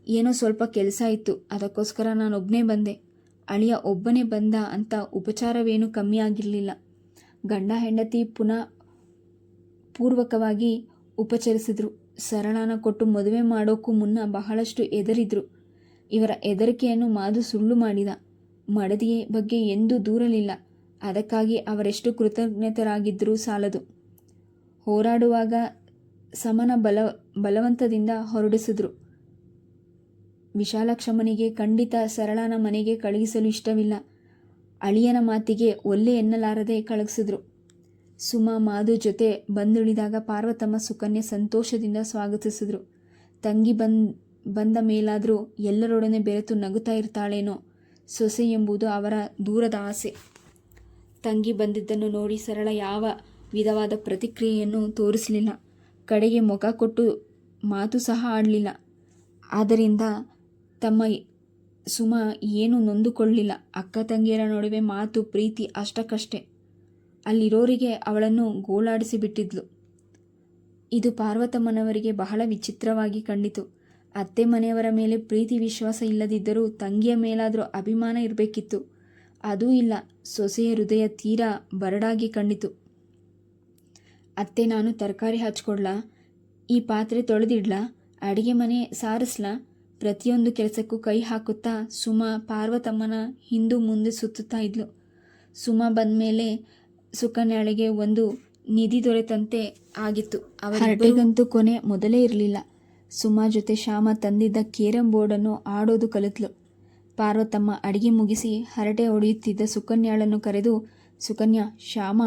ಏನೋ ಸ್ವಲ್ಪ ಕೆಲಸ ಇತ್ತು, ಅದಕ್ಕೋಸ್ಕರ ನಾನೊಬ್ಬನೇ ಬಂದೆ. ಅಳಿಯ ಒಬ್ಬನೇ ಬಂದ ಅಂತ ಉಪಚಾರವೇನೂ ಕಮ್ಮಿ ಆಗಿರಲಿಲ್ಲ. ಗಂಡ ಹೆಂಡತಿ ಪುನಃ ಪೂರ್ವಕವಾಗಿ ಉಪಚರಿಸಿದ್ರು. ಸರಳನ ಕೊಟ್ಟು ಮದುವೆ ಮಾಡೋಕ್ಕೂ ಮುನ್ನ ಬಹಳಷ್ಟು ಎದರಿದ್ರು ಇವರ ಹೆದರಿಕೆಯನ್ನು ಮಾದು ಸುಳ್ಳು ಮಾಡಿದ. ಮಡದಿಯ ಬಗ್ಗೆ ಎಂದೂ ದೂರಲಿಲ್ಲ. ಅದಕ್ಕಾಗಿ ಅವರೆಷ್ಟು ಕೃತಜ್ಞತರಾಗಿದ್ದರೂ ಸಾಲದು. ಹೋರಾಡುವಾಗ ಸಮನ ಬಲ, ಬಲವಂತದಿಂದ ಹೊರಡಿಸಿದ್ರು. ವಿಶಾಲಕ್ಷಮ್ಮನಿಗೆ ಖಂಡಿತ ಸರಳನ ಮನೆಗೆ ಕಳುಹಿಸಲು ಇಷ್ಟವಿಲ್ಲ. ಅಳಿಯನ ಮಾತಿಗೆ ಒಲ್ಲೆ ಎನ್ನಲಾರದೆ ಕಳಗಿಸಿದ್ರು. ಸುಮ ಮಾದು ಜೊತೆ ಬಂದುಳಿದಾಗ ಪಾರ್ವತಮ್ಮ ಸುಕನ್ಯೆ ಸಂತೋಷದಿಂದ ಸ್ವಾಗತಿಸಿದ್ರು. ತಂಗಿ ಬಂದ್, ಬಂದ ಮೇಲಾದರೂ ಎಲ್ಲರೊಡನೆ ಬೆರೆತು ನಗುತ್ತಾ ಇರ್ತಾಳೇನೋ, ಸೊಸೆ ಎಂಬುದು ಅವರ ದೂರದ ಆಸೆ. ತಂಗಿ ಬಂದಿದ್ದನ್ನು ನೋಡಿ ಸರಳ ಯಾವ ವಿಧವಾದ ಪ್ರತಿಕ್ರಿಯೆಯನ್ನು ತೋರಿಸಲಿಲ್ಲ. ಕಡೆಗೆ ಮುಖ ಕೊಟ್ಟು ಮಾತು ಸಹ ಆಡಲಿಲ್ಲ. ಆದ್ದರಿಂದ ತಮ್ಮ ಸುಮ ಏನೂ ನೊಂದುಕೊಳ್ಳಲಿಲ್ಲ ಅಕ್ಕ ತಂಗಿಯರ ನಡುವೆ ಮಾತು, ಪ್ರೀತಿ ಅಷ್ಟಕ್ಕಷ್ಟೇ. ಅಲ್ಲಿರೋರಿಗೆ ಅವಳನ್ನು ಗೋಳಾಡಿಸಿ ಬಿಟ್ಟಿದ್ಲು ಇದು ಪಾರ್ವತಮ್ಮನವರಿಗೆ ಬಹಳ ವಿಚಿತ್ರವಾಗಿ ಕಂಡಿತು. ಅತ್ತೆ ಮನೆಯವರ ಮೇಲೆ ಪ್ರೀತಿ ವಿಶ್ವಾಸ ಇಲ್ಲದಿದ್ದರೂ ತಂಗಿಯ ಮೇಲಾದರೂ ಅಭಿಮಾನ ಇರಬೇಕಿತ್ತು. ಅದೂ ಇಲ್ಲ, ಸೊಸೆಯ ಹೃದಯ ತೀರಾ ಬರಡಾಗಿ ಕಂಡಿತು. ಅತ್ತೆ, ನಾನು ತರಕಾರಿ ಹಚ್ಕೊಡ್ಲಾ? ಈ ಪಾತ್ರೆ ತೊಳೆದಿಡ್ಲಾ? ಅಡಿಗೆ ಮನೆ ಸಾರಿಸ್ಲಾ? ಪ್ರತಿಯೊಂದು ಕೆಲಸಕ್ಕೂ ಕೈ ಹಾಕುತ್ತಾ ಸುಮ ಪಾರ್ವತಮ್ಮನ ಹಿಂದೂ ಮುಂದೆ ಸುತ್ತುತ್ತಾ ಇದ್ಲು. ಸುಮ ಬಂದಮೇಲೆ ಸುಕನ್ಯಾಳಿಗೆ ಒಂದು ನಿಧಿ ದೊರೆತಂತೆ ಆಗಿತ್ತು. ಅವರಿಗಂತೂ ಕೊನೆ ಮೊದಲೇ ಇರಲಿಲ್ಲ. ಸುಮ ಜೊತೆ ಶ್ಯಾಮ ತಂದಿದ್ದ ಕೇರಂ ಬೋರ್ಡನ್ನು ಆಡೋದು ಕಲಿತ್ಲು. ಪಾರ್ವತಮ್ಮ ಅಡಿಗೆ ಮುಗಿಸಿ ಹರಟೆ ಹೊಡೆಯುತ್ತಿದ್ದ ಸುಕನ್ಯಾಳನ್ನು ಕರೆದು, ಸುಕನ್ಯಾ, ಶ್ಯಾಮ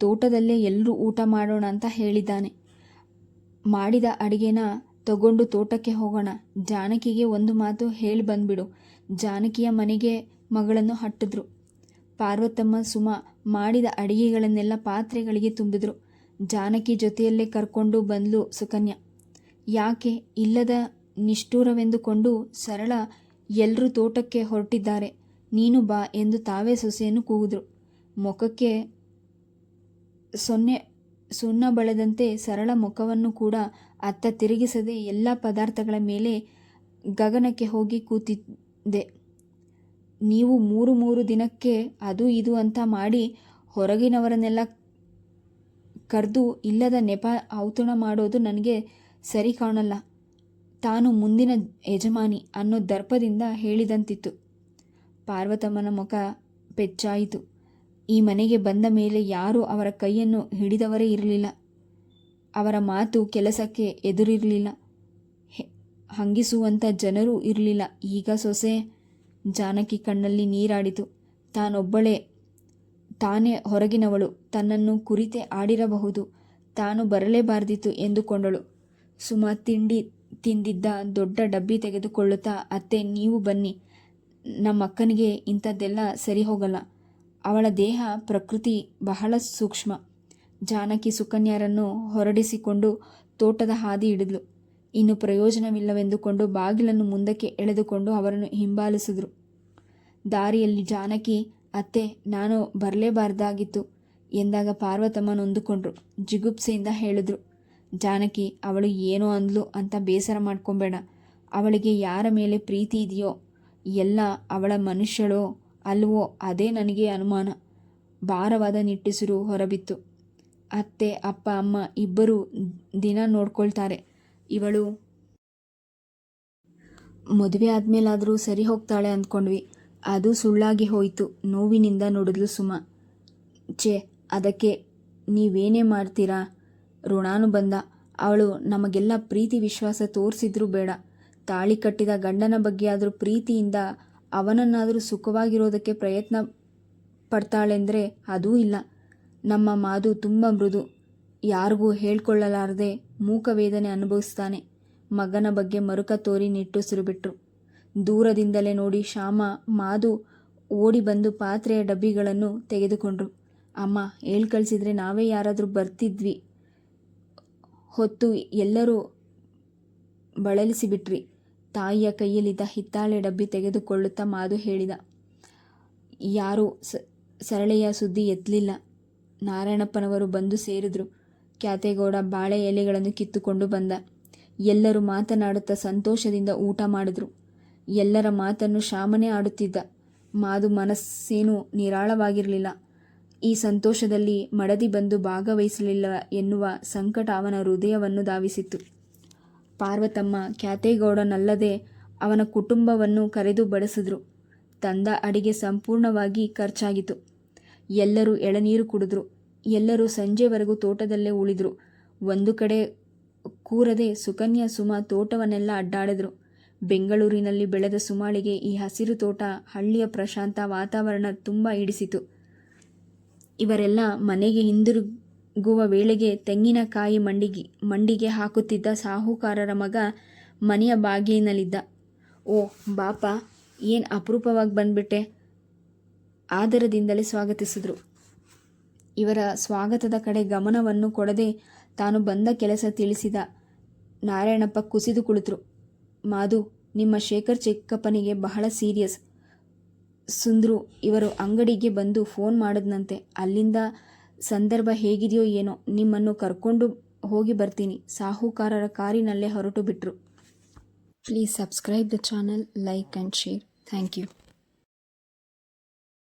ತೋಟದಲ್ಲೇ ಎಲ್ಲರೂ ಊಟ ಮಾಡೋಣ ಅಂತ ಹೇಳಿದ್ದಾನೆ. ಮಾಡಿದ ಅಡಿಗೆನ ತಗೊಂಡು ತೋಟಕ್ಕೆ ಹೋಗೋಣ. ಜಾನಕಿಗೆ ಒಂದು ಮಾತು ಹೇಳಿ ಬಂದ್ಬಿಡು. ಜಾನಕಿಯ ಮನೆಗೆ ಮಗಳನ್ನು ಹಟ್ಟಿದ್ರು. ಪಾರ್ವತಮ್ಮ, ಸುಮ ಮಾಡಿದ ಅಡಿಗೆಗಳನ್ನೆಲ್ಲ ಪಾತ್ರೆಗಳಿಗೆ ತುಂಬಿದ್ರು. ಜಾನಕಿ ಜೊತೆಯಲ್ಲೇ ಕರ್ಕೊಂಡು ಬಂದ್ಲು ಸುಕನ್ಯಾ. ಯಾಕೆ? ಇಲ್ಲದ ನಿಷ್ಠೂರವೆಂದುಕೊಂಡು ಸರಳ ಎಲ್ಲರೂ ತೋಟಕ್ಕೆ ಹೊರಟಿದ್ದಾರೆ. ನೀನು ಬಾ ಎಂದು ತಾವೇ ಸೊಸೆಯನ್ನು ಕೂಗಿದ್ರು. ಮುಖಕ್ಕೆ ಸೊನ್ನೆ, ಸುಣ್ಣ ಬಳೆದಂತೆ ಸರಳ ಮುಖವನ್ನು ಕೂಡ ಅತ್ತ ತಿರುಗಿಸದೆ ಎಲ್ಲ ಪದಾರ್ಥಗಳ ಮೇಲೆ ಗಗನಕ್ಕೆ ಹೋಗಿ ಕೂತಿದ್ದೆ. ನೀವು ಮೂರು ಮೂರು ದಿನಕ್ಕೆ ಅದು ಇದು ಅಂತ ಮಾಡಿ ಹೊರಗಿನವರನ್ನೆಲ್ಲ ಕರೆದು ಇಲ್ಲದ ನೆಪ ಔತಣ ಮಾಡೋದು ನನಗೆ ಸರಿ ಕಾಣಲ್ಲ. ತಾನು ಮುಂದಿನ ಯಜಮಾನಿ ಅನ್ನೋ ದರ್ಪದಿಂದ ಹೇಳಿದಂತಿತ್ತು. ಪಾರ್ವತಮ್ಮನ ಮುಖ ಪೆಚ್ಚಾಯಿತು ಈ ಮನೆಗೆ ಬಂದ ಮೇಲೆ ಯಾರೂ ಅವರ ಕೈಯನ್ನು ಹಿಡಿದವರೇ ಇರಲಿಲ್ಲ. ಅವರ ಮಾತು ಕೆಲಸಕ್ಕೆ ಎದುರಿರಲಿಲ್ಲ. ಹಂಗಿಸುವಂಥ ಜನರೂ ಇರಲಿಲ್ಲ. ಈಗ ಸೊಸೆ ಜಾನಕಿ ಕಣ್ಣಲ್ಲಿ ನೀರಾಡಿತು. ತಾನೊಬ್ಬಳೇ, ತಾನೇ ಹೊರಗಿನವಳು. ತನ್ನನ್ನು ಕುರಿತೆ ಆಡಿರಬಹುದು. ತಾನು ಬರಲೇಬಾರದಿತ್ತು ಎಂದುಕೊಂಡಳು. ಸುಮಾ ತಿಂಡಿ ತಿಂದಿದ್ದ ದೊಡ್ಡ ಡಬ್ಬಿ ತೆಗೆದುಕೊಳ್ಳುತ್ತಾ, ಅತ್ತೆ, ನೀವು ಬನ್ನಿ. ನಮ್ಮ ಅಕ್ಕನಿಗೆ ಇಂಥದ್ದೆಲ್ಲ ಸರಿ ಹೋಗಲ್ಲ ಅವಳ ದೇಹ ಪ್ರಕೃತಿ ಬಹಳ ಸೂಕ್ಷ್ಮ. ಜಾನಕಿ ಸುಕನ್ಯರನ್ನು ಹೊರಡಿಸಿಕೊಂಡು ತೋಟದ ಹಾದಿ ಹಿಡಿದ್ಲು. ಇನ್ನು ಪ್ರಯೋಜನವಿಲ್ಲವೆಂದುಕೊಂಡು ಬಾಗಿಲನ್ನು ಮುಂದಕ್ಕೆ ಎಳೆದುಕೊಂಡು ಅವರನ್ನು ಹಿಂಬಾಲಿಸಿದ್ರು. ದಾರಿಯಲ್ಲಿ ಜಾನಕಿ, ಅತ್ತೆ, ನಾನು ಬರಲೇಬಾರ್ದಾಗಿತ್ತು ಎಂದಾಗ ಪಾರ್ವತಮ್ಮ ನೊಂದುಕೊಂಡ್ರು. ಜಿಗುಪ್ಸೆಯಿಂದ ಹೇಳಿದ್ರು, ಜಾನಕಿ, ಅವಳು ಏನೋ ಅಂದ್ಲು ಅಂತ ಬೇಸರ ಮಾಡ್ಕೊಬೇಡ. ಅವಳಿಗೆ ಯಾರ ಮೇಲೆ ಪ್ರೀತಿ ಇದೆಯೋ, ಎಲ್ಲ ಅವಳ ಮನುಷ್ಯಳೋ ಅಲ್ವೋ, ಅದೇ ನನಗೆ ಅನುಮಾನ. ಭಾರವಾದ ನಿಟ್ಟುಸಿರು ಹೊರಬಿತ್ತು. ಅತ್ತೆ, ಅಪ್ಪ, ಅಮ್ಮ ಇಬ್ಬರು ದಿನ ನೋಡ್ಕೊಳ್ತಾರೆ. ಇವಳು ಮದುವೆ ಆದಮೇಲಾದರೂ ಸರಿ ಹೋಗ್ತಾಳೆ ಅಂದ್ಕೊಂಡ್ವಿ. ಅದು ಸುಳ್ಳಾಗಿ ಹೋಯಿತು. ನೋವಿನಿಂದ ನೋಡಿದ್ಲು ಸುಮ. ಛೇ, ಅದಕ್ಕೆ ನೀವೇನೇ ಮಾಡ್ತೀರಾ? ಋಣಾನು ಬಂದ. ಅವಳು, ನಮಗೆಲ್ಲ ಪ್ರೀತಿ ವಿಶ್ವಾಸ ತೋರಿಸಿದ್ರೂ ಬೇಡ. ತಾಳಿ ಕಟ್ಟಿದ ಗಂಡನ ಬಗ್ಗೆ ಆದರೂ ಪ್ರೀತಿಯಿಂದ ಅವನನ್ನಾದರೂ ಸುಖವಾಗಿರೋದಕ್ಕೆ ಪ್ರಯತ್ನ ಪಡ್ತಾಳೆಂದರೆ ಅದೂ ಇಲ್ಲ. ನಮ್ಮ ಮಾದು ತುಂಬ ಮೃದು. ಯಾರಿಗೂ ಹೇಳ್ಕೊಳ್ಳಲಾರದೆ ಮೂಕ ವೇದನೆ ಅನುಭವಿಸ್ತಾನೆ. ಮಗನ ಬಗ್ಗೆ ಮರುಕ ತೋರಿ ನಿಟ್ಟುಸಿರು ಬಿಟ್ರು ದೂರದಿಂದಲೇ ನೋಡಿ ಶ್ಯಾಮ, ಮಾದು ಓಡಿ ಬಂದು ಪಾತ್ರೆಯ ಡಬ್ಬಿಗಳನ್ನು ತೆಗೆದುಕೊಂಡ್ರು. ಅಮ್ಮ, ಹೇಳ್ ಕಳಿಸಿದ್ರೆ ನಾವೇ ಯಾರಾದರೂ ಬರ್ತಿದ್ವಿ. ಹೊತ್ತು ಎಲ್ಲರೂ ಬಳಲಿಸಿಬಿಟ್ರಿ. ತಾಯಿಯ ಕೈಯಲ್ಲಿದ್ದ ಹಿತ್ತಾಳೆ ಡಬ್ಬಿ ತೆಗೆದುಕೊಳ್ಳುತ್ತಾ ಮಾದು ಹೇಳಿದ, ಯಾರೂ ಸರಳೆಯ ಸುದ್ದಿ ಎತ್ತಲಿಲ್ಲ ನಾರಾಯಣಪ್ಪನವರು ಬಂದು ಸೇರಿದ್ರು. ಕ್ಯಾತೇಗೌಡ ಬಾಳೆ ಎಲೆಗಳನ್ನು ಕಿತ್ತುಕೊಂಡು ಬಂದ. ಎಲ್ಲರೂ ಮಾತನಾಡುತ್ತಾ ಸಂತೋಷದಿಂದ ಊಟ ಮಾಡಿದ್ರು. ಎಲ್ಲರ ಮಾತನ್ನು ಶಾಮನೆ ಆಡುತ್ತಿದ್ದ. ಮಾದು ಮನಸ್ಸೇನೂ ನಿರಾಳವಾಗಿರಲಿಲ್ಲ. ಈ ಸಂತೋಷದಲ್ಲಿ ಮಡದಿ ಬಂದು ಭಾಗವಹಿಸಲಿಲ್ಲ ಎನ್ನುವ ಸಂಕಟ ಅವನ ಹೃದಯವನ್ನು ಧಾವಿಸಿತ್ತು. ಪಾರ್ವತಮ್ಮ ಕ್ಯಾತೇಗೌಡನಲ್ಲದೆ ಅವನ ಕುಟುಂಬವನ್ನು ಕರೆದು ಬಡಿಸಿದ್ರು. ತಂದ ಅಡಿಗೆ ಸಂಪೂರ್ಣವಾಗಿ ಖರ್ಚಾಗಿತು ಎಲ್ಲರೂ ಎಳನೀರು ಕುಡಿದ್ರು. ಎಲ್ಲರೂ ಸಂಜೆವರೆಗೂ ತೋಟದಲ್ಲೇ ಉಳಿದ್ರು. ಒಂದು ಕಡೆ ಕೂರದೆ ಸುಕನ್ಯಾ ಸುಮ ತೋಟವನ್ನೆಲ್ಲ ಅಡ್ಡಾಡಿದ್ರು. ಬೆಂಗಳೂರಿನಲ್ಲಿ ಬೆಳೆದ ಸುಮಾಳಿಗೆ ಈ ಹಸಿರು ತೋಟ, ಹಳ್ಳಿಯ ಪ್ರಶಾಂತ ವಾತಾವರಣ ತುಂಬ ಹಿಡಿಸಿತು. ಇವರೆಲ್ಲ ಮನೆಗೆ ಹಿಂದಿರುಗುವ ವೇಳೆಗೆ ತೆಂಗಿನಕಾಯಿ ಮಂಡಿಗೆ ಮಂಡಿಗೆ ಹಾಕುತ್ತಿದ್ದ ಸಾಹುಕಾರರ ಮಗ ಮನೆಯ ಬಾಗಿಲಿನಲ್ಲಿದ್ದ. ಓ, ಬಾಪ, ಏನು ಅಪರೂಪವಾಗಿ ಬಂದ್ಬಿಟ್ಟೆ. ಆದರದಿಂದಲೇ ಸ್ವಾಗತಿಸಿದ್ರು. ಇವರ ಸ್ವಾಗತದ ಕಡೆ ಗಮನವನ್ನು ಕೊಡದೆ ತಾನು ಬಂದ ಕೆಲಸ ತಿಳಿಸಿದ ನಾರಾಯಣಪ್ಪ ಕುಸಿದು ಕುಳಿತರು. ಮಾಧು, ನಿಮ್ಮ ಶೇಖರ್ ಚಿಕ್ಕಪ್ಪನಿಗೆ ಬಹಳ ಸೀರಿಯಸ್. ಸುಂದ್ರು, ಇವರು ಅಂಗಡಿಗೆ ಬಂದು ಫೋನ್ ಮಾಡಿದ್ನಂತೆ. ಅಲ್ಲಿಂದ ಸಂದರ್ಭ ಹೇಗಿದೆಯೋ ಏನೋ, ನಿಮ್ಮನ್ನು ಕರ್ಕೊಂಡು ಹೋಗಿ ಬರ್ತೀನಿ. ಸಾಹುಕಾರರ ಕಾರಿನಲ್ಲೇ ಹೊರಟು ಬಿಟ್ರು. Please subscribe the channel, like and share. Thank you.